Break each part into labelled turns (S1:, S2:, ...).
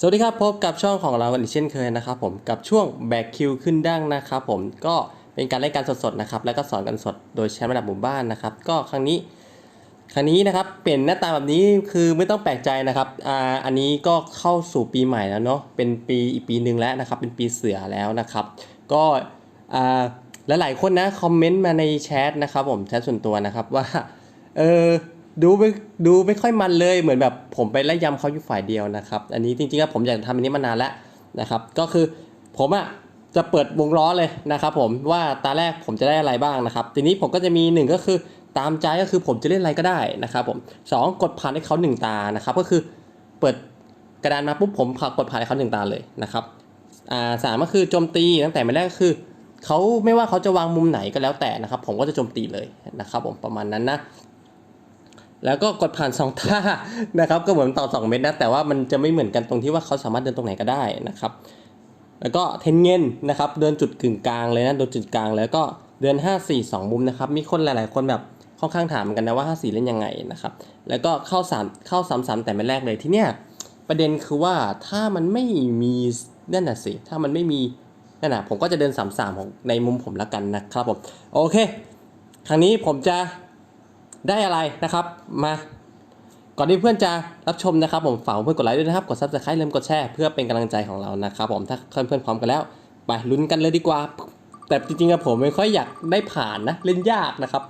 S1: สวัสดีครับพบกับช่องของเรากันอีกเช่นเคยนะครับผมกับช่วงแบกคิวขึ้นดั้งนะครับผมก็เป็นการเล่นการสดๆนะครับแล้วก็สอนกันสดโดยใช้ระดับหมู่บ้านนะครับก็ครั้งนี้ครั้งนี้นะครับเปลี่ยนหน้าตาแบบนี้คือไม่ต้องแปลกใจนะครับอ่าอันนี้ก็เข้าสู่ปีใหม่แล้วเนาะเป็นปีอีกปีหนึ่งแล้วนะครับเป็นปีเสือแล้วนะครับก็อ่าและหลายคนนะคอมเมนต์มาในแชทนะครับผมแชทส่วนตัวนะครับว่าเออ ดูไม่ดูไม่ค่อยมันเลยเหมือนแบบผมไปไล่ยำเขาอยู่ฝ่ายเดียวนะครับ อันนี้จริงๆแล้วผมอยากทำอันนี้มานานแล้วนะครับ ก็คือผมอะจะเปิดวงล้อเลยนะครับผมว่าตาแรกผมจะได้อะไรบ้างนะครับ ทีนี้ผมก็จะมีหนึ่งก็คือตามใจก็คือผมจะเล่นอะไรก็ได้นะครับผมสองกดผ่านให้เขาหนึ่งตานะครับก็คือเปิดกระดานมาปุ๊บผมกดผ่านให้เขาหนึ่งตาเลยนะครับอ่าสามก็คือโจมตีตั้งแต่ไม่แรกก็คือเขาไม่ว่าเขาจะวางมุมไหนก็แล้วแต่นะครับ ผมก็จะโจมตีเลยนะครับผมประมาณนั้นนะ แล้วก็กดผ่าน 2 ท่านะครับ ก็เหมือนต่อ 2 เม็ดนะ แต่ว่ามันจะไม่เหมือนกันตรงที่ว่าเขาสามารถเดินตรงไหนก็ได้นะครับ แล้วก็เทนเงินนะครับ เดินจุดกึ่งกลางเลยนะเดินจุดกลางแล้วก็เดิน 5 4 2 มุมนะครับ มีคนหลาย ๆ คนแบบค่อนข้างถามกันนะว่า 5 4 เล่นยังไงนะครับ แล้วก็เข้า3เข้า3 3แต่ไม่แรกเลยที่เนี้ยประเด็นคือว่าถ้ามันไม่มีนั่นน่ะสิ ถ้ามันไม่มีนั่นน่ะผมก็จะเดิน3 3ของในมุมผมแล้วกันนะครับผม โอเค ครั้งนี้ผมจะ ได้อะไรนะครับมาก่อนที่เพื่อนจะรับชมนะครับผมฝากเพื่อนกดไลค์ด้วยนะครับกดซับสไครต์เริ่มกดแชร์เพื่อเป็นกำลังใจของเรานะครับผมถ้าเพื่อนๆพร้อมกันแล้วไปลุ้นกันเลยดีกว่า แต่จริงๆอะผมไม่ค่อยอยากได้ผ่านนะเล่นยากนะครับ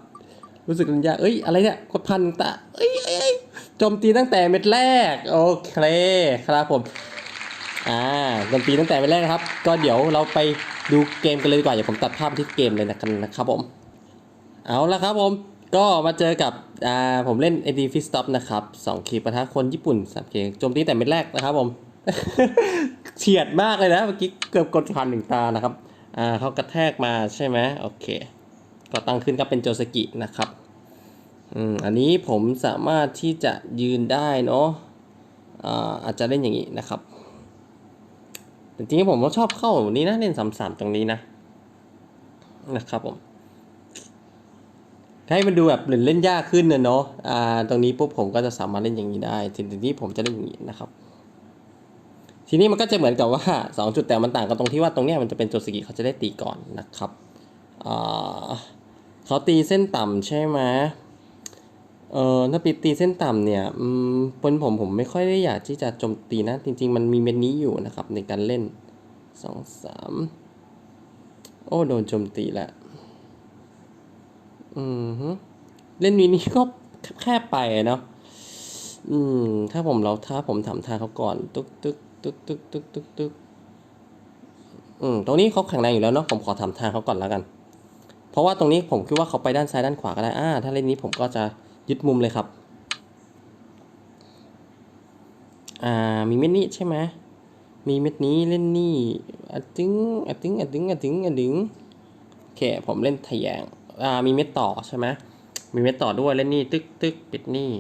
S1: รู้สึกเล่นยากเอ้ยอะไรเนี่ยกดพันตาเอ้ยเอ้ยเอ้ยโจมตีตั้งแต่เม็ดแรกโอเคครับผมอ่าโจมตีตั้งแต่เม็ดแรกนะครับ ก็เดี๋ยวเราไปดูเกมกันเลยดีกว่าเดี๋ยวผมตัดภาพที่เกมเลยนะครับนะครับผม เอาละครับผม ก็มาเจอกับอ่าผมเล่น AD f i s t Stop นะครับ2คีย์ปะทะคนญี่ปุ่น3เคโจมตีแต่เม็ดแรกนะครับผม เฉียดมากเลยนะ เมื่อกี้เกือบกดผ่านหนึ่งตานะครับอ่าเขากระแทกมาใช่ไหมโอเค ก็ตั้งขึ้นก็เป็นโจสกินะครับอืมอันนี้ผมสามารถที่จะยืนได้เนาะอ่าอาจจะเล่นอย่างนี้นะครับจริงๆผมก็ชอบเข้าแบบนี้นะเล่นสามสามตรงนี้นะ นะครับผม ให้มันดูแบบเหมือนเล่นยากขึ้นนะเนาะอ่าตรงนี้ปุ๊บผมก็จะสามารถเล่นอย่างนี้ได้ทีนี้ผมจะเล่นอย่างนี้นะครับ ทีนี้มันก็จะเหมือนกับว่าสองจุดแต่มันต่างกันตรงที่ว่าตรงเนี้ยมันจะเป็นโจสกิเขาจะได้ตีก่อนนะครับอ่าเขาตีเส้นต่ำใช่ไหมเออถ้าปีตีเส้นต่ำเนี่ยอืมปนผมผมไม่ค่อยได้อยากที่จะโจมตีนะ จริง ๆ มันมีเม็ดนี้อยู่นะครับในการเล่นสองสามโอ้โดนโจมตีแล้ว อืมฮึเล่นมินิก็แคบไปเนาะอืม ถ้าผมเราถ้าผมถามทางเขาก่อนตึกตึกตึกตึกตึกตึกตึกอืม ตรงนี้เขาแข็งแรงอยู่แล้วเนาะผมขอถามทางเขาก่อนแล้วกัน เพราะว่าตรงนี้ผมคิดว่าเขาไปด้านซ้ายด้านขวาก็ได้อ่าถ้าเล่นนี้ผมก็จะยึดมุมเลยครับ อ่า มีเม็ดนี้ใช่ไหมมีเม็ดนี้เล่นนี่อะตึงอะตึงอะตึงอะตึงอะตึงโอเคผมเล่นทะแยง อ่ามีเม็ดต่อใช่ไหมมีเม็ดต่อด้วยเล่นนี่ตึกตึกปิดนี่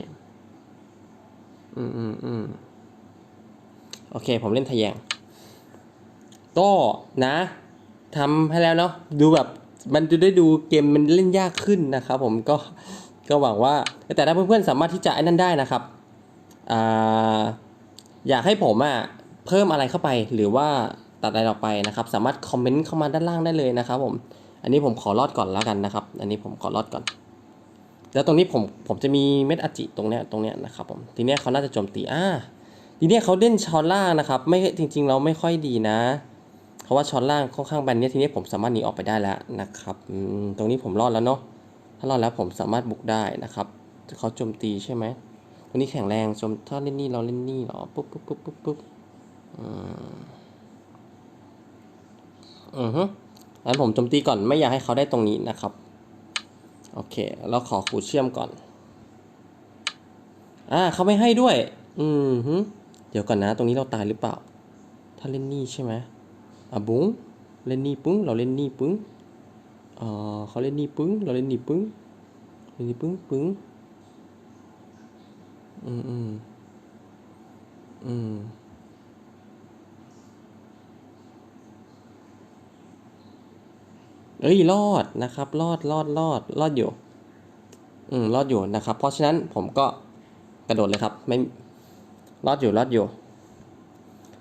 S1: อืมอืมอืมโอเค ผมเล่นทะแยงก็นะทำให้แล้วเนาะดูแบบมันจะได้ดูเกมมันเล่นยากขึ้นนะครับผมก็ก็หวังว่า แต่ถ้าเพื่อนๆสามารถที่จะไอ้นั่นได้นะครับอ่าอยากให้ผมอะเพิ่มอะไรเข้าไปหรือว่าตัดอะไรออกไปนะครับ สามารถคอมเมนต์เข้ามาด้านล่างได้เลยนะครับผม อันนี้ผมขอรอดก่อนแล้วกันนะครับ อันนี้ผมขอรอดก่อน แล้วตรงนี้ผมผมจะมีเม็ดอจิตรงเนี้ยตรงเนี้ยนะครับผมทีเนี้ยเขาน่าจะโจมตีอ่าทีเนี้ยเขาเล่นช้อนล่างนะครับ ไม่จริง ๆ เราไม่ค่อยดีนะเพราะว่าช้อนล่างค่อนข้างแบนเนี้ยทีนี้ผมสามารถหนีออกไปได้แล้วนะครับตรงนี้ผมรอดแล้วเนาะถ้ารอดแล้วผมสามารถบุกได้นะครับเขาโจมตีใช่ไหมตรงนี้แข็งแรงโจมถ้าเล่นนี่เราเล่นนี่เหรอปุ๊บปุ๊บปุ๊บปุ๊บปุ๊บอืมอือฮึ งั้นผมโจมตีก่อนไม่อยากให้เขาได้ตรงนี้นะครับ โอเค เราขอขูดเชื่อมก่อน อ่าเขาไม่ให้ด้วย อืมฮึเดี๋ยวก่อนนะ ตรงนี้เราตายหรือเปล่า ถ้าเล่นนี่ใช่ไหมอะบุ้งเล่นนี่ปึ้ง เราเล่นนี่ปึ้งเอ่าเขาเล่นนี่ปึ้ง เราเล่นนี่ปึ้งเล่นนี่ปึ้งปึ้งอืมอืมอืม เอ้ยรอดนะครับ รอดรอดรอดรอดอยู่ อืมรอดอยู่นะครับ เพราะฉะนั้นผมก็กระโดดเลยครับ ไม่รอดอยู่รอดอยู่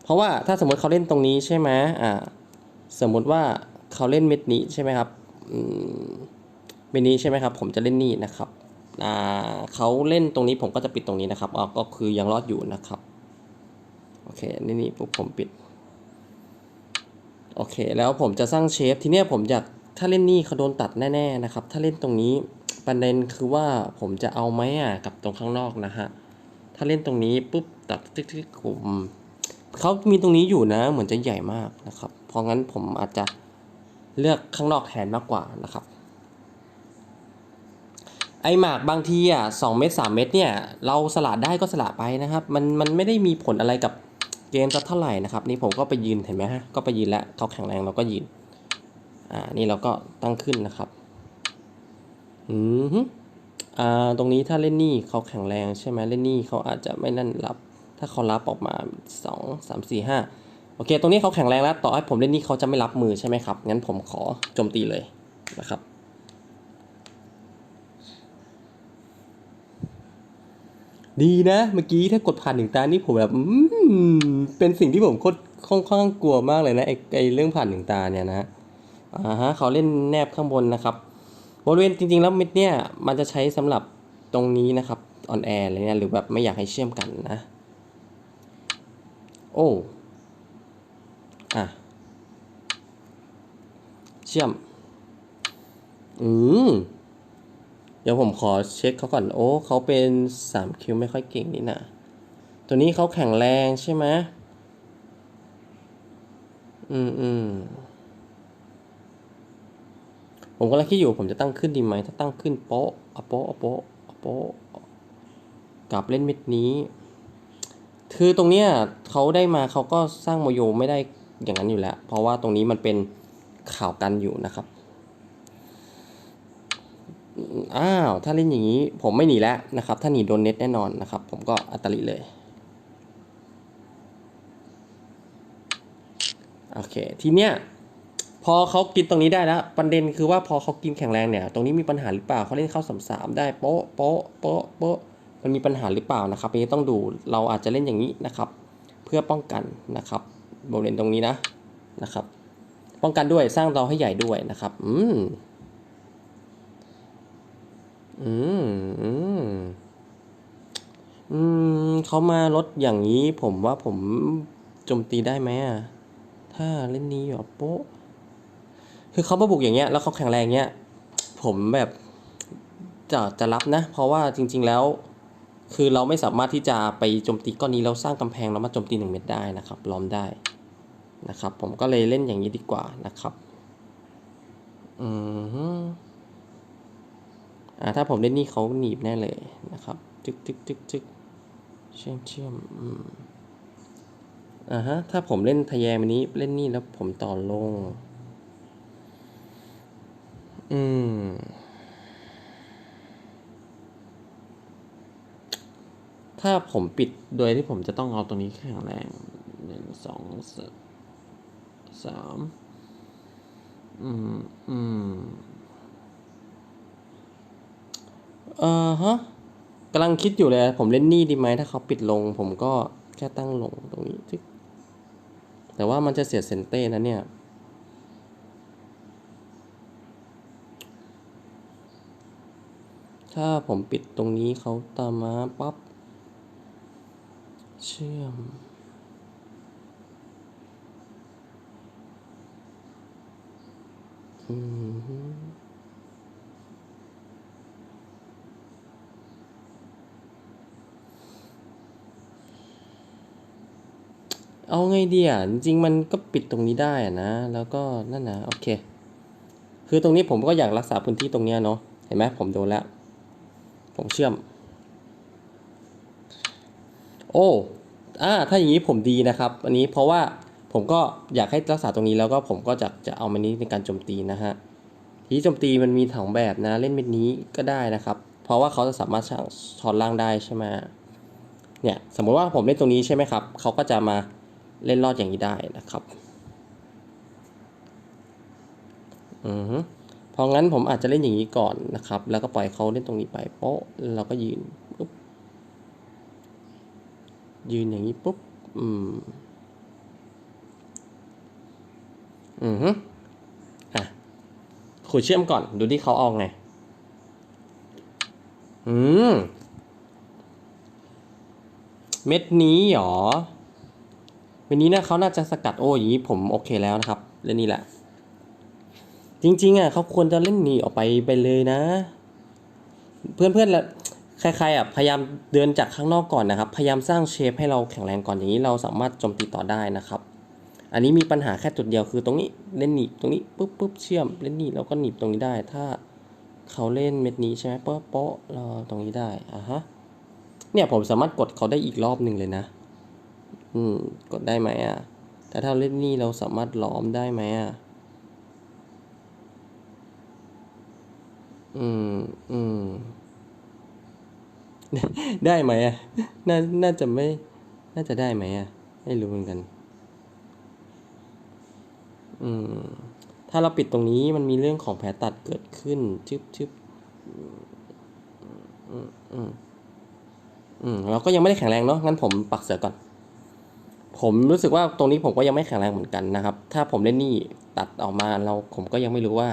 S1: เพราะว่าถ้าสมมติเขาเล่นตรงนี้ใช่ไหมอ่า สมมติว่าเขาเล่นเม็ดนี้ใช่ไหมครับอืมเม็ดนี้ใช่ไหมครับ ผมจะเล่นนี่นะครับอ่าเขาเล่นตรงนี้ผมก็จะปิดตรงนี้นะครับอ๋อก็คือยังรอดอยู่นะครับโอเคนี่นี่ปุ๊บผมปิดโอเค แล้วผมจะสร้างเชฟ ทีเนี้ยผมอยาก ถ้าเล่นนี่เขาโดนตัดแน่ๆนะครับ ถ้าเล่นตรงนี้ประเด็นคือว่าผมจะเอาไหมอะกับตรงข้างนอกนะฮะ ถ้าเล่นตรงนี้ปุ๊บตัดติ๊กติ๊กผมเขามีตรงนี้อยู่นะ เหมือนจะใหญ่มากนะครับ เพราะงั้นผมอาจจะเลือกข้างนอกแทนมากกว่านะครับ ไอหมากบางทีอะสองเม็ดสามเม็ดเนี่ย เราสละได้ก็สละไปนะครับ มันมันไม่ได้มีผลอะไรกับเกมสักเท่าไหร่นะครับ นี่ผมก็ไปยืนเห็นไหมฮะก็ไปยืนแล้วเขาแข็งแรงเราก็ยืน อ่านี่เราก็ตั้งขึ้นนะครับอืมฮึอ่าตรงนี้ถ้าเล่นนี่เขาแข็งแรงใช่ไหมเล่นนี่เขาอาจจะไม่นั่นรับ ถ้าเขารับออกมาสองสามสี่ห้าโอเค ตรงนี้เขาแข็งแรงแล้ว ต่อให้ผมเล่นนี่เขาจะไม่รับมือใช่ไหมครับ งั้นผมขอโจมตีเลยนะครับ ดีนะ เมื่อกี้ถ้ากดผ่านหนึ่งตา นี่ผมแบบเป็นสิ่งที่ผมโคตรค่อนข้างกลัวมากเลยนะไอไอเรื่องผ่านหนึ่งตาเนี่ยนะ อ่าฮะเขาเล่นแนบข้างบนนะครับ บริเวณจริงๆ แล้วม็ดเนี่ยมันจะใช้สำหรับตรงนี้นะครับออนแอร์อะไรเนี่ยหรือแบบไม่อยากให้เชื่อมกันนะ โอ้อะเชื่อม อืม เดี๋ยวผมขอเช็คเขาก่อน โอ้ เขาเป็นสามคิวไม่ค่อยเก่งนี่นะ ตัวนี้เขาแข็งแรงใช่ไหม อืมอืม ผมกำลังคิดอยู่ผมจะตั้งขึ้นดีไหมถ้าตั้งขึ้นโป๊ะอโป๊ะอโป๊ะอโป๊ะกับเล่นเม็ดนี้ คือตรงเนี้ยเขาได้มาเขาก็สร้างโมโยไม่ได้อย่างนั้นอยู่แล้ว เพราะว่าตรงนี้มันเป็นข่าวกันอยู่นะครับ อ้าว ถ้าเล่นอย่างนี้ผมไม่หนีแล้วนะครับ ถ้าหนีโดนเน็ตแน่นอนนะครับ ผมก็อัตลิเลย โอเค ทีเนี้ย พอเขากินตรงนี้ได้แล้วประเด็นคือว่าพอเขากินแข็งแรงเนี่ย ตรงนี้มีปัญหาหรือเปล่าเขาเล่นเข้าสามสามได้โป๊ะโป๊ะโป๊ะโป๊ะมันมีปัญหาหรือเปล่านะครับอันนี้ต้องดูเราอาจจะเล่นอย่างนี้นะครับ เพื่อป้องกันนะครับบริเวณตรงนี้นะนะครับ ป้องกันด้วยสร้างเราให้ใหญ่ด้วยนะครับ อืมอืมอืมอืมเขามาลดอย่างนี้ผมว่าผมโจมตีได้ไหมอะถ้าเล่นนี้แบบโป๊ะ คือเขามาบุกอย่างเงี้ยแล้วเขาแข็งแรงเงี้ยผมแบบจะจะรับนะ เพราะว่าจริง ๆแล้ว คือเราไม่สามารถที่จะไปโจมตีก้อนนี้แล้วสร้างกำแพงแล้วมาโจมตีหนึ่งเม็ดได้นะครับล้อมได้นะครับ ผมก็เลยเล่นอย่างนี้ดีกว่านะครับอืมอ่าถ้าผมเล่นนี่เขาหนีบแน่เลยนะครับจึกจึกจึกจึกเชื่อมเชื่อมอืมอ่าฮะถ้าผมเล่นทะแยงอันนี้เล่นนี่แล้วผมต่อลง อืม ถ้าผมปิดโดยที่ผมจะต้องเอาตรงนี้แข็งแรงหนึ่งสองสามสามอืม อืมเออฮะกำลังคิดอยู่เลย ผมเล่นนี่ดีไหมถ้าเขาปิดลง ผมก็แค่ตั้งลงตรงนี้แต่ว่ามันจะเสียเซนเต้นะเนี่ย ถ้าผมปิดตรงนี้เขาตามมาปั๊บ เชื่อม อืมเอาไงดีอะ จริงมันก็ปิดตรงนี้ได้อะนะ แล้วก็นั่นนะโอเค คือตรงนี้ผมก็อยากรักษาพื้นที่ตรงเนี้ยเนาะเห็นไหมผมโดนแล้ว ผมเชื่อม โอ้อ่าถ้าอย่างนี้ผมดีนะครับ อันนี้เพราะว่าผมก็อยากให้รักษาตรงนี้แล้วก็ผมก็จะจะเอามันนี้ในการโจมตีนะฮะทีนี้โจมตีมันมีสองแบบนะ เล่นเม็ดนี้ก็ได้นะครับ เพราะว่าเขาจะสามารถช้อนล่างได้ใช่ไหมเนี่ยสมมติว่าผมเล่นตรงนี้ใช่ไหมครับเขาก็จะมาเล่นรอดอย่างนี้ได้นะครับ อือ พราะงั้นผมอาจจะเล่นอย่างนี้ก่อนนะครับ แล้วก็ปล่อยเขาเล่นตรงนี้ไปโป๊ะเราก็ยืนปุ๊บยืนอย่างนี้ปุ๊บอืมอือฮึอะขูดเชื่อมก่อน ดูที่เขาเอาไง อืม เม็ดนี้หรอเม็ดนี้นะเขาน่าจะสกัดโอ้อย่างนี้ผมโอเคแล้วนะครับเล่นนี่แหละ จริงๆอะเขาควรจะเล่นหนีออกไปไปเลยนะ เพื่อนๆละใครๆอะพยายามเดินจากข้างนอกก่อนนะครับ พยายามสร้างเชฟให้เราแข็งแรงก่อนอย่างนี้เราสามารถโจมตีต่อได้นะครับ อันนี้มีปัญหาแค่จุดเดียวคือตรงนี้เล่นหนีบตรงนี้ปุ๊บปุ๊บเชื่อมเล่นหนีบแล้วก็หนีบตรงนี้ได้ ถ้าเขาเล่นเม็ดนี้ใช่ไหมโป๊ะโป๊ะเราตรงนี้ได้อะฮะเนี่ยผมสามารถกดเขาได้อีกรอบหนึ่งเลยนะ อืมกดได้ไหมอะแต่ถ้าเล่นนี่เราสามารถล้อมได้ไหมอะ อืม อืม ได้ไหมอะ น่า น่าจะไม่ น่าจะได้ไหมอะ ไม่รู้เหมือนกัน อืม ถ้าเราปิดตรงนี้มันมีเรื่องของแผลตัดเกิดขึ้น ชึบชึบอืม อืม อืม เราก็ยังไม่ได้แข็งแรงเนาะ งั้นผมปักเสือก่อน ผมรู้สึกว่าตรงนี้ผมก็ยังไม่แข็งแรงเหมือนกันนะครับ ถ้าผมเล่นนี่ตัดออกมาเราผมก็ยังไม่รู้ว่า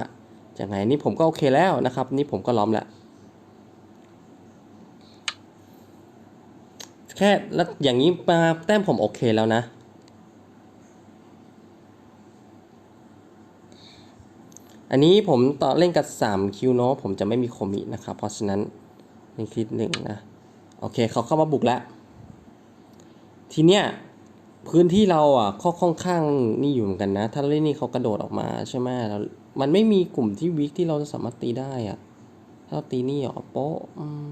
S1: จะไงนี่ผมก็โอเคแล้วนะครับ นี่ผมก็ล้อมแล้วแค่แล้วอย่างนี้มาแต้มผมโอเคแล้วนะ อันนี้ผมต่อเล่นกับ 3 คิวเนาะผมจะไม่มีโคมินะครับ เพราะฉะนั้นนี่คลิปหนึ่งนะ โอเคเขาเข้ามาบุกแล้ว ทีเนี้ยพื้นที่เราอะข้อค่อนข้างนี่อยู่เหมือนกันนะ ถ้าเล่นนี่เขากระโดดออกมาใช่ไหมแล้ว มันไม่มีกลุ่มที่วิกที่เราจะสามารถตีได้อะถ้าเราตีนี่อะโป๊ะอืม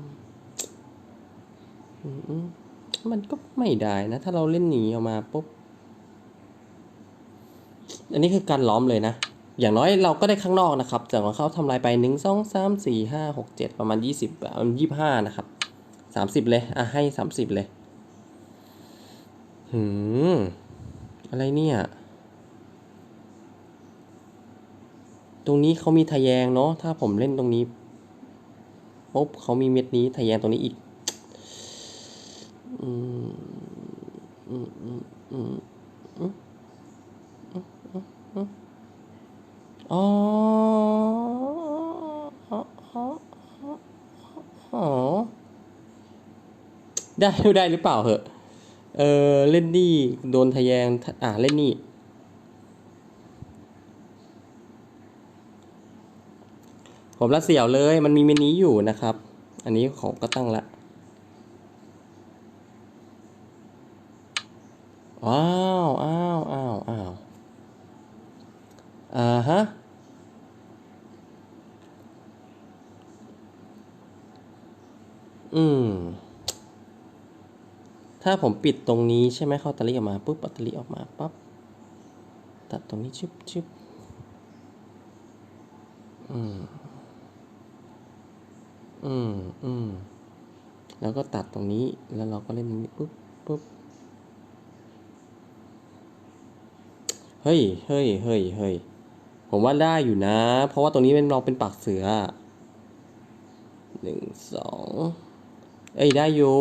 S1: มันก็ไม่ได้นะ ถ้าเราเล่นหนีออกมาปุ๊บ อันนี้คือการล้อมเลยนะ อย่างน้อยเราก็ได้ข้างนอกนะครับ จากของเขาทำลายไปหนึ่งสองสามสี่ห้าหกเจ็ดประมาณยี่สิบยี่ห้านะครับสามสิบเลย อะให้สามสิบเลย หืม อะไรเนี่ย ตรงนี้เขามีทะแยงเนาะถ้าผมเล่นตรงนี้ปุ๊บเขามีเม็ดนี้ทะแยงตรงนี้อีกอืมอืมอืมอืมอ๋อได้ได้หรือเปล่าเหอะ เออเล่นนี่โดนทะแยง อ่าเล่นนี่ ผมละเสียวเลย มันมีเมนี้อยู่นะครับ อันนี้ของก็ตั้งละอ้าวอ้าวอ้าวอ้าวอ่าฮะอืม ถ้าผมปิดตรงนี้ใช่ไหมเข้าตะลิออกมาปุ๊บตะลิออกมาปั๊บตัดตรงนี้ชึบชึบอืม อืมอืมแล้วก็ตัดตรงนี้แล้วเราก็เล่นตรงนี้ปุ๊บปุ๊บเฮ้ยเฮ้ยเฮ้ยเฮ้ยผมว่าได้อยู่นะ เพราะว่าตรงนี้เป็นเราเป็นปากเสือหนึ่งสองเอ้ยได้อยู่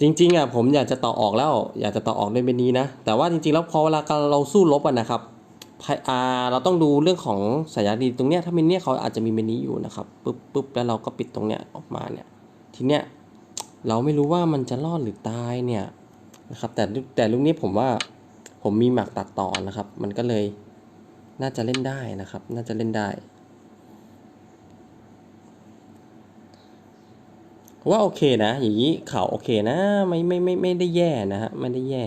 S1: จริง ๆอะผมอยากจะต่อออกแล้ว อยากจะต่อออกด้วยเมนนี้นะ แต่ว่าจริงๆแล้วพอเวลาเราสู้รบอะนะครับ เราต้องดูเรื่องของสายดีตรงเนี้ยถ้าเมนเนี้ยเขาอาจจะมีเมนนี้อยู่นะครับปุ๊บปุ๊บแล้วเราก็ปิดตรงเนี้ยออกมาเนี่ยทีเนี้ยเราไม่รู้ว่ามันจะรอดหรือตายเนี่ยนะครับแต่แต่ลูกนี้ผมว่าผมมีหมักตัดต่อนะครับ มันก็เลยน่าจะเล่นได้นะครับ น่าจะเล่นได้ว่าโอเคนะ อย่างนี้เขาโอเคนะ ไม่ไม่ไม่ไม่ได้แย่นะฮะไม่ได้แย่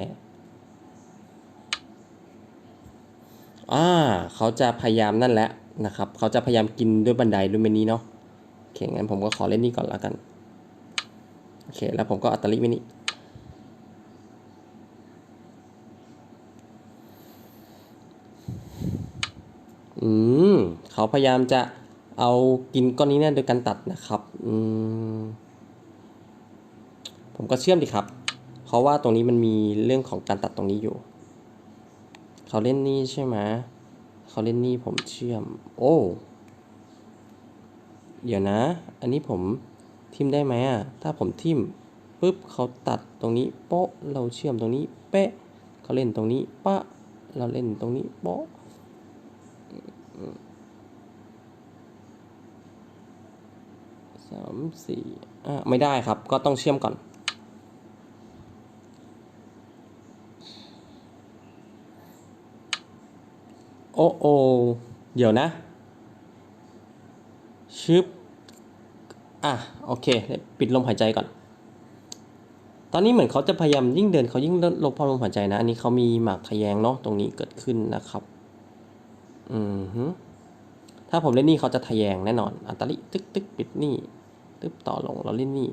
S1: อ่าเขาจะพยายามนั่นแหละนะครับ เขาจะพยายามกินด้วยบันไดด้วยเมนี้เนาะโอเคงั้นผมก็ขอเล่นนี่ก่อนแล้วกันโอเคแล้วผมก็อัตลิเมนี้อืมเขาพยายามจะเอากินก้อนนี้เนี่ยโดยการตัดนะครับอืมผมก็เชื่อมดีครับ เพราะว่าตรงนี้มันมีเรื่องของการตัดตรงนี้อยู่ เขาเล่นนี่ใช่ไหมเขาเล่นนี่ผมเชื่อม โอ้ เดี๋ยวนะ อันนี้ผมทิมได้ไหมอะ ถ้าผมทิมปุ๊บเขาตัดตรงนี้โป๊ะ เราเชื่อมตรงนี้เป๊ะเขาเล่นตรงนี้ปะ เราเล่นตรงนี้โป๊ะสามสี่อะไม่ได้ครับ ก็ต้องเชื่อมก่อน โอ้โอเดี๋ยวนะ ชึบ อะ โอเค ปิดลมหายใจก่อน ตอนนี้เหมือนเขาจะพยายามยิ่งเดินเขายิ่งลดลมหายใจนะ อันนี้เขามีหมากทะแยงเนาะตรงนี้เกิดขึ้นนะครับ อือฮึถ้าผมเล่นนี่เขาจะทะแยงแน่นอน อัตลิตึกตึกปิดนี่ตึ๊บต่อลงเราเล่นนี่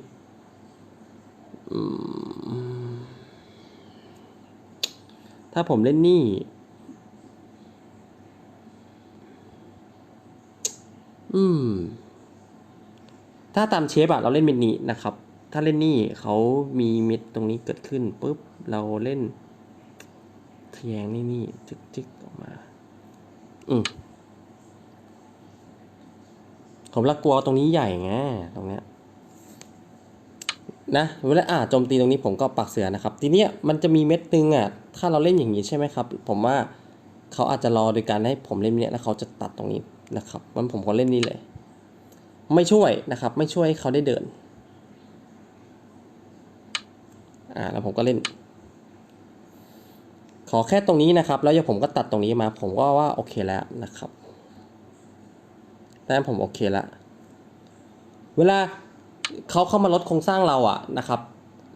S1: ถ้าผมเล่นนี่ อืม ถ้าตามเชฟอะเราเล่นเม็ดนี้นะครับ ถ้าเล่นนี่เขามีเม็ดตรงนี้เกิดขึ้นปุ๊บเราเล่นทแยงนี่นี่จึกจึกออกมา อืมผมละกลัวตรงนี้ใหญ่ไงตรงเนี้ยนะเวลาอ่าโจมตีตรงนี้ผมก็ปักเสือนะครับ ทีเนี้ยมันจะมีเม็ดตึงอะ ถ้าเราเล่นอย่างนี้ใช่ไหมครับ ผมว่าเขาอาจจะรอโดยการให้ผมเล่นเนี้ยแล้วเขาจะตัดตรงนี้นะครับมันผมก็เล่นนี่เลย ไม่ช่วยนะครับ ไม่ช่วยให้เขาได้เดิน อ่าแล้วผมก็เล่น ขอแค่ตรงนี้นะครับ แล้วเดี๋ยวผมก็ตัดตรงนี้มา ผมก็ว่าโอเคแล้วนะครับแต่ผมโอเคแล้วเวลาเขาเข้ามาลดโครงสร้างเราอะนะครับ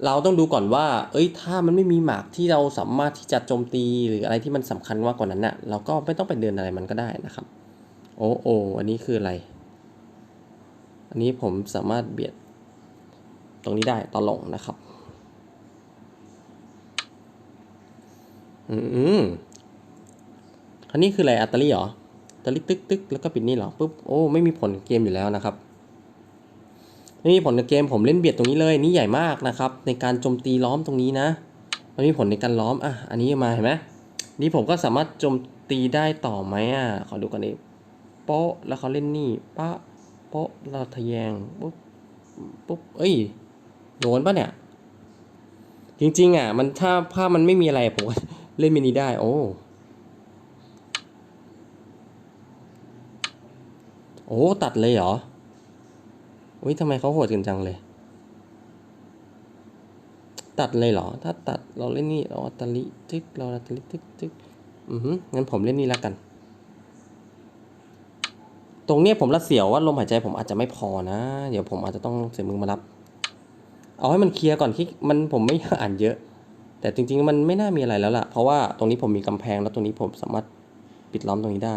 S1: เราต้องดูก่อนว่า เอ้ย ถ้ามันไม่มีหมากที่เราสามารถที่จะโจมตีหรืออะไรที่มันสำคัญมากกว่านั้นน่ะเราก็ไม่ต้องไปเดินอะไรมันก็ได้นะครับ โอ้โออันนี้คืออะไร อันนี้ผมสามารถเบียดตรงนี้ได้ต่อลงนะครับ อืมอันนี้คืออะไรอัตตาลีเหรออัตตาลีตึกตึกแล้วก็ปิดนี่เหรอปุ๊บโอ้ไม่มีผลกับเกมอยู่แล้วนะครับไม่มีผลกับเกมผมเล่นเบียดตรงนี้เลยนี่ใหญ่มากนะครับ ในการโจมตีล้อมตรงนี้นะมันมีผลในการล้อมอะอันนี้มาเห็นไหมนี่ผมก็สามารถโจมตีได้ต่อไหมอะขอดูกันนี้ โป๊ะแล้วเขาเล่นนี่ปะโป๊ะเราทะแยงปุ๊บปุ๊บเอ้ยโดนปะเนี่ย จริง ๆ อะ มันถ้าภาพมันไม่มีอะไรผมก็เล่นมินิได้โอ้โอ้ตัดเลยเหรออุ้ยทำไมเขาโหดกันจังเลย ตัดเลยเหรอ ถ้าตัดเราเล่นนี่เราอัตลิทึกเราอัตลิทึกทึกอือหืองั้นผมเล่นนี่แล้วกัน ตรงเนี้ยผมละเสียวว่าลมหายใจผมอาจจะไม่พอนะ เดี๋ยวผมอาจจะต้องเสียมือมารับ เอาให้มันเคลียร์ก่อนที่มันผมไม่อยากอ่านเยอะ แต่จริง ๆ มันไม่น่ามีอะไรแล้วล่ะ เพราะว่าตรงนี้ผมมีกำแพงแล้วตรงนี้ผมสามารถปิดล้อมตรงนี้ได้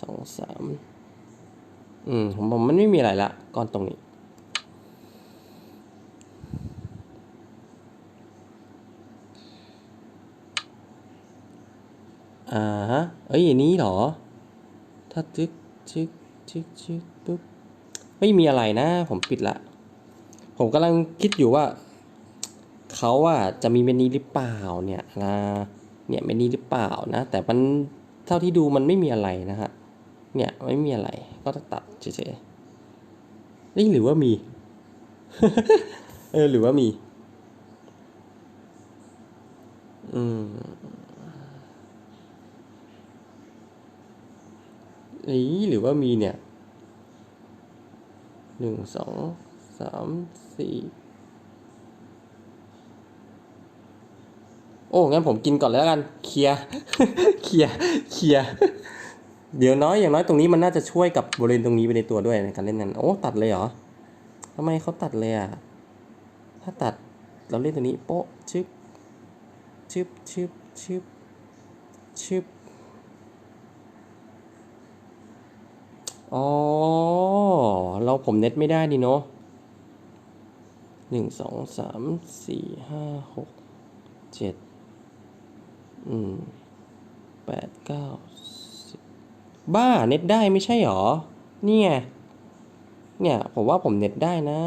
S1: สองสามอืมผมผมมันไม่มีอะไรละก้อนตรงนี้ อ่าฮะเอ้ยอันนี้เหรอ ถ้าจึก จึกจึกจึกปุ๊บไม่มีอะไรนะ ผมปิดละ ผมกำลังคิดอยู่ว่าเขาอะจะมีเมนูหรือเปล่าเนี่ยนะเนี่ยเมนูหรือเปล่านะ แต่มันเท่าที่ดูมันไม่มีอะไรนะฮะเนี่ยไม่มีอะไรก็ตตัดเฉยๆนี่หรือว่ามี เออหรือว่ามี อืม นี่หรือว่ามีเนี่ยหนึ่งสองสามสี่โอ้งั้นผมกินก่อนแล้วกันเคลียเคลียเคลียเดี๋ยวน้อยอย่างน้อยตรงนี้มันน่าจะช่วยกับบริเวณตรงนี้ไปในตัวด้วยในการเล่นนั้นโอ้ตัดเลยเหรอทำไมเขาตัดเลยอะถ้าตัดเราเล่นตัวนี้โป๊ะชึบชึบชึบชึบชึบ อ๋อ เราผมเน็ตไม่ได้ดิเนาะหนึ่งสองสามสี่ห้าหกเจ็ดอืมแปดเก้าสิบบ้าเน็ตได้ไม่ใช่หรอ เนี่ย เนี่ย ผมว่าผมเน็ตได้นะ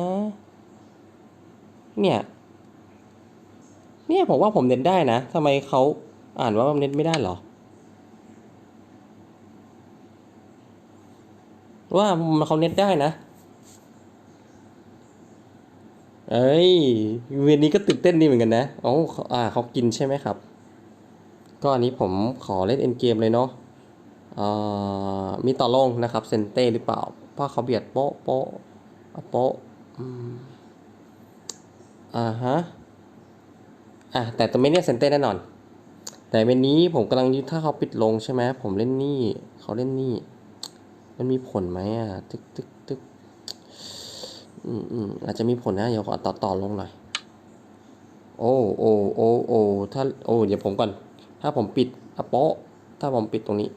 S1: เนี่ย เนี่ยผมว่าผมเน็ตได้นะทำไมเขาอ่านว่าเน็ตไม่ได้หรอ ว่าเขาเน็ตได้นะ เอ้ยเวรนี้ก็ตื่นเต้นดีเหมือนกันนะอ๋อเขาอ่าเขากินใช่ไหมครับ ก็อันนี้ผมขอเล่นเอ็นเกมเลยเนาะเอ่อมีต่อลงนะครับเซนเต้หรือเปล่าเพราะเขาเบียดโป๊ะโป๊ะโป๊ะอ่าฮะอะแต่ตัวเมนเนี่ยเซนเต้แน่นอน แต่เมนนี้ผมกำลังยึดถ้าเขาปิดลงใช่ไหมผมเล่นนี่เขาเล่นนี่ มันมีผลไหมอะ ตึกตึกตึกอืมอืมอาจจะมีผลนะ เดี๋ยวขอต่อต่อลงหน่อย โอ้โอ้โอ้โอ้ถ้า โอ้ เดี๋ยวผมก่อน ถ้าผมปิดอะโปะถ้าผมปิดตรงนี้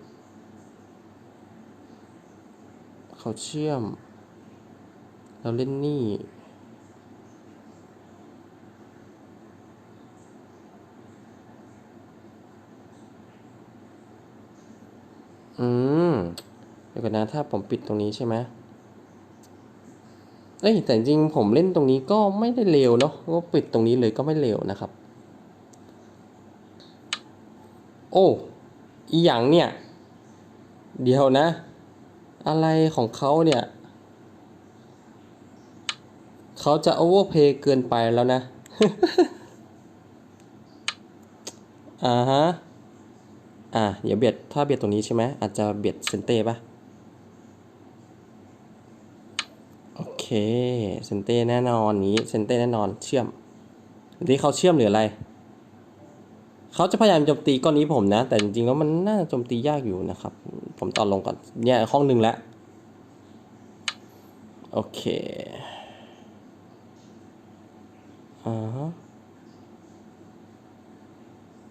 S1: เขาเชื่อม เราเล่นนี่อืม ดี๋ยวก่อนนะถ้าผมปิดตรงนี้ใช่ไหมเอ้ยแต่จริงผมเล่นตรงนี้ก็ไม่ได้เลวเนาะก็ปิดตรงนี้เลยก็ไม่เลวนะครับ โอ้อีหยังเนี่ย เดี๋ยวนะ อะไรของเขาเนี่ยเขาจะโอเวอร์เพย์เกินไปแล้วนะอ่าฮะ อะเดี๋ยวเบียด ถ้าเบียดตรงนี้ใช่ไหม อาจจะเบียดเซนเต้ปะโเคเซนเต้แน่นอนนี้เซนเต้แน่นอนเชื่อมอันนี้เขาเชื่อมหรืออะไร เขาจะพยายามโจมตีก้อนนี้ผมนะ แต่จริงๆแล้วมันน่าโจมตียากอยู่นะครับ ผมต่อลงก่อนเนี่ยห้องหนึ่งแล้ว โอเคอ่า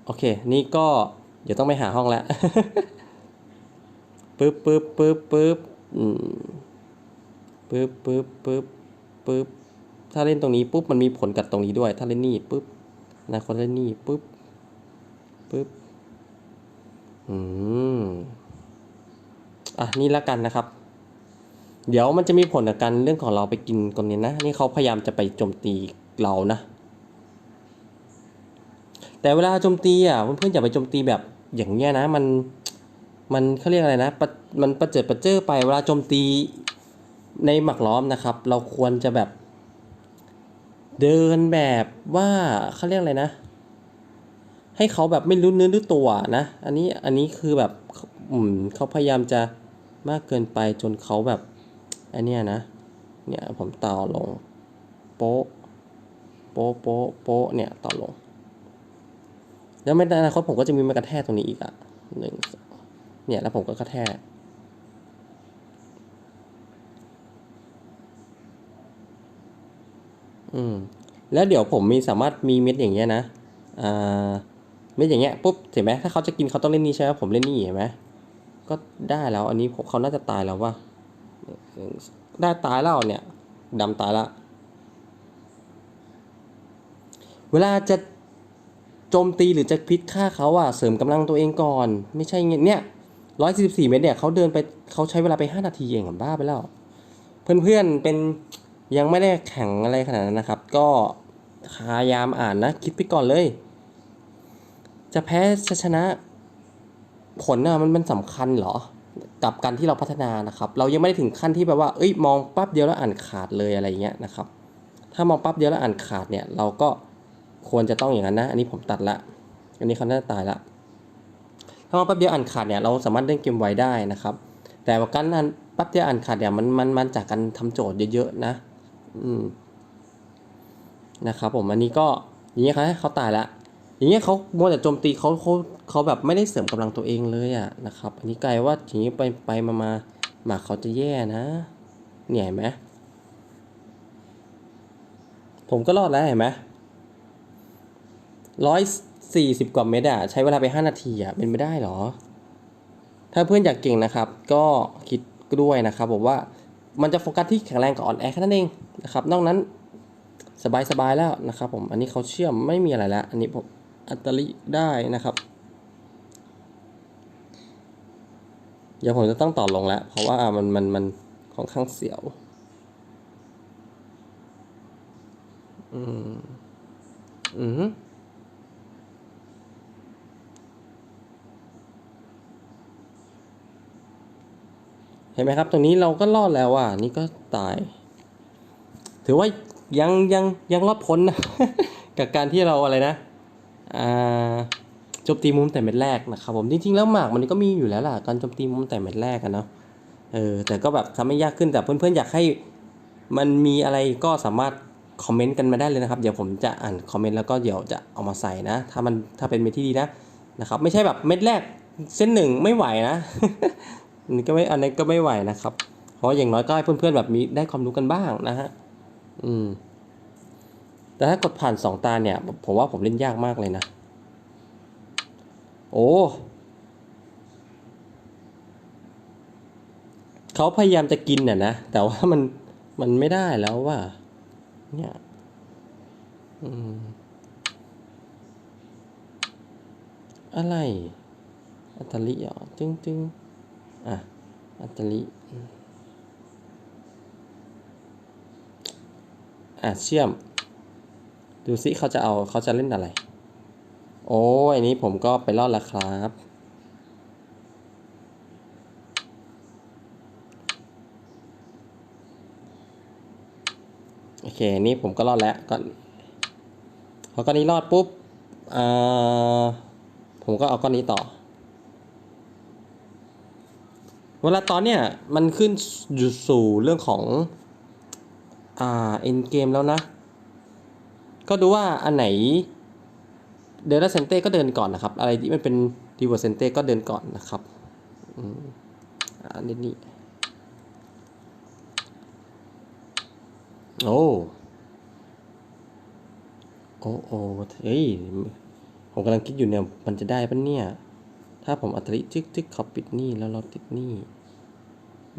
S1: โอเค นี่ก็เดี๋ยวต้องไปหาห้องแล้วปึ๊บปึ๊บปึ๊บปึ๊บอืม ปึ๊บปึ๊บปึ๊บปึ๊บถ้าเล่นตรงนี้ปุ๊บมันมีผลกับตรงนี้ด้วย ถ้าเล่นนี่ปุ๊บอนะคนเล่นนี่ปุ๊บปึ๊บอืมอะนี่ละกันนะครับ เดี๋ยวมันจะมีผลกับการเรื่องของเราไปกินคนนี้นะ นี่เขาพยายามจะไปโจมตีเรานะ แต่เวลาโจมตีอะเพื่อนๆอย่าไปโจมตีแบบอย่างเงี้ยนะ มันมันเขาเรียกอะไรนะปะมันประเจิดประเจ้อไปเวลาโจมตี ในหมักล้อมนะครับ เราควรจะแบบ เดินแบบว่าเขาเรียกอะไรนะ ให้เขาแบบไม่รู้เนื้อรู้ตัวนะ อันนี้อันนี้คือแบบอืมเขาพยายามจะมากเกินไปจนเขาแบบอันเนี้ยนะ เนี่ยผมต่อลง โป๊ะโป๊ะโป๊ะโป๊ะเนี่ยต่อลง แล้วในอนาคตผมก็จะมีมากระแทกตรงนี้อีกอะหนึ่งเนี่ยแล้วผมก็กระแทก อืม แล้วเดี๋ยวผมมีสามารถมีเม็ดอย่างเงี้ยนะอ่าเม็ดอย่างเงี้ยปุ๊บเห็นไหมถ้าเขาจะกินเขาต้องเล่นนี่ใช่ไหมผมเล่นนี่เห็นไหมก็ได้แล้วอันนี้เขาน่าจะตายแล้วว่าได้ตายแล้วเนี่ยดำตายละเวลาจะโจมตีหรือจะพิษฆ่าเขาอะเสริมกำลังตัวเองก่อน ไม่ใช่เงี้ยเนี่ยร้อยสิบสี่เมตรเนี่ยเขาเดินไปเขาใช้เวลาไปห้านาทีเองผมบ้าไปแล้ว เพื่อนๆเป็น ยังไม่ได้แข่งอะไรขนาดนั้นนะครับ ก็พยายามอ่านนะ คิดไปก่อนเลย จะแพ้จะชนะ ผลนะมันมันสำคัญเหรอ กับการที่เราพัฒนานะครับ เรายังไม่ได้ถึงขั้นที่แบบว่า เอ้ยมองปั๊บเดียวแล้วอ่านขาดเลยอะไรเงี้ยนะครับ ถ้ามองปั๊บเดียวแล้วอ่านขาดเนี่ย เราก็ควรจะต้องอย่างนั้นนะ อันนี้ผมตัดละ อันนี้เขาน่าตายละ ถ้ามองปั๊บเดียวอ่านขาดเนี่ย เราสามารถเล่นเกมไวได้นะครับ แต่ว่าการอ่านปั๊บเดียวอ่านขาดเนี่ยมันมันมันจากการทำโจทย์เยอะๆนะ อืมนะครับผมอันนี้ก็อย่างเงี้ยเขาให้เขาตายละอย่างเงี้ยเขาโมวแต่โจมตีเขาเขาเขาแบบไม่ได้เสริมกำลังตัวเองเลยอะนะครับ อันนี้กลายว่าอย่างนี้ไปไปมามาหมากเขาจะแย่นะเนี่ยเห็นไหมผมก็รอดแล้วเห็นไหมร้อยสี่สิบกว่าเมตรอะใช้เวลาไปห้านาทีอะเป็นไม่ได้เหรอ ถ้าเพื่อนอยากเก่งนะครับ ก็คิดด้วยนะครับผมว่า มันจะโฟกัสที่แข็งแรงกับอ่อนแอแค่นั้นเองนะครับ นอกนั้นสบายๆแล้วนะครับ ผม อันนี้เขาเชื่อมไม่มีอะไรแล้ว อันนี้ผมอัตลิได้นะครับ เดี๋ยวผมจะต้องต่อลงแล้ว เพราะว่ามันมันมันค่อนข้างเสียว อืม อืม เห็นไหมครับ ตรงนี้เราก็รอดแล้วอะนี่ก็ตาย ถือว่ายังยังยังรอดพ้นนะกับการที่เราอะไรนะอ่าจมตีมุมแต่เม็ดแรกนะครับผมจริงๆแล้วหมากมันก็มีอยู่แล้วล่ะการโจมตีมุมแต่เม็ดแรกอะเนาะเออแต่ก็แบบทำให้ยากขึ้นแต่เพื่อนๆอยากให้มันมีอะไรก็สามารถคอมเมนต์กันมาได้เลยนะครับ เดี๋ยวผมจะอ่านคอมเมนต์แล้วก็เดี๋ยวจะเอามาใส่นะ ถ้ามันถ้าเป็นเม็ดที่ดีนะนะครับ ไม่ใช่แบบเม็ดแรกเส้นหนึ่งไม่ไหวนะ นนี้ก็ไม่อันนี้ก็ไม่ไหวนะครับ เพราะอย่างน้อยก็ให้เพื่อนๆแบบมีได้ความรู้กันบ้างนะฮะอืม แต่ถ้ากดผ่านสองตาเนี่ย ผมว่าผมเล่นยากมากเลยนะ โอ้เขาพยายามจะกินน่ะนะ แต่ว่ามันมันไม่ได้แล้วว่า เนี่ย อืม อะไร อัตลิเหรอจึงจึง อะ อัตลิอะ เชื่อม ดูซิเขาจะเอาเขาจะเล่นอะไร โอ้อันนี้ผมก็ไปรอดแล้วครับโอเค นี่ผมก็รอดแล้วก่อนพอก้อนนี้รอดปุ๊บอ่าผมก็เอาก้อนนี้ต่อ เวลาตอนเนี้ยมันขึ้นอยู่สู่เรื่องของ อ่าเอ็นเกมแล้วนะ ก็ดูว่าอันไหนเดล t าเซนเต้ก็เดินก่อนนะครับ อะไรที่มันเป็นดีเวอร์เซนเต้ก็เดินก่อนนะครับอันนี้นี่โอ้โอ้โอ้เฮ้ยผมกำลังคิดอยู่เนี่ย มันจะได้ปะเนี่ย ถ้าผมอัตริจึกจึกเขาปิดนี่แล้วเราติดนี่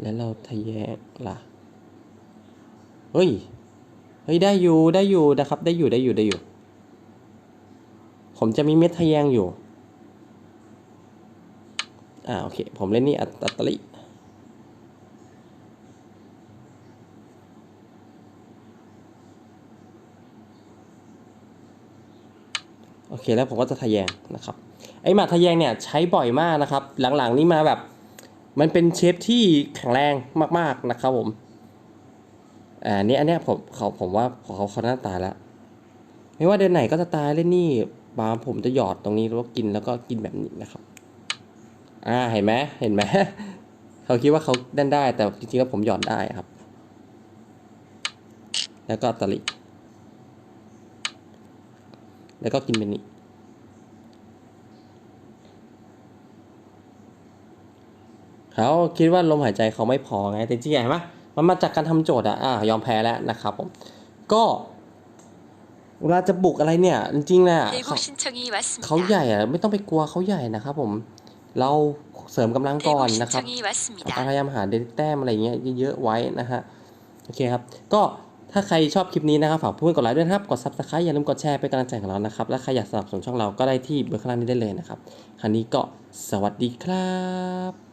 S1: แล้วเราทะแยงล่ะ เฮ้ย เฮ้ยได้อยู่ได้อยู่นะครับ ได้อยู่ได้อยู่ได้อยู่ ผมจะมีเม็ดทะแยงอยู่ อ่าโอเค ผมเล่นนี่อัตตลิโอเคแล้วผมก็จะทะแยงนะครับ ไอหมาทะแยงเนี่ยใช้บ่อยมากนะครับ หลังๆนี่มาแบบ มันเป็นเชฟที่แข็งแรงมาก ๆ นะครับผมอ่านี่อันเนี้ยผมเขาผมว่าเขาเขาหน้าตายแล้ว ไม่ว่าเดือนไหนก็จะตายเล่นนี่บาผมจะหยอดตรงนี้แล้วก็กินแล้วก็กินแบบนี้นะครับ อ่าเห็นไหมเห็นไหมเขาคิดว่าเขาเล่นได้ แต่จริงๆแล้วผมหยอดได้ครับ แล้วก็ตะลิแล้วก็กินเป็นนี้ เขาคิดว่าลมหายใจเขาไม่พอไงแต่จริงๆเห็นไหมมันมาจากการทำโจทย์อะอ่ยอมแพ้แล้วนะครับผมก็เวลาจะบุกอะไรเนี่ย จริงๆนะเขาเขาใหญ่อะไม่ต้องไปกลัวเขาใหญ่นะครับผมเราเสริมกำลังก่อนนะครับพยายามหาเดตแต้มอะไรเงี้ยเยอะๆไว้นะฮะโอเคครับ ก็ถ้าใครชอบคลิปนี้นะครับฝากเพื่อนกดไลค์ด้วยนะครับ กดซับสไครต์อย่าลืมกดแชร์เป็นกำลังใจของเรานะครับ และใครอยากสนับสนุนช่องเราก็ได้ที่เบอร์ข้างล่างนี้ได้เลยนะครับ ครั้นี้ก็สวัสดีครับ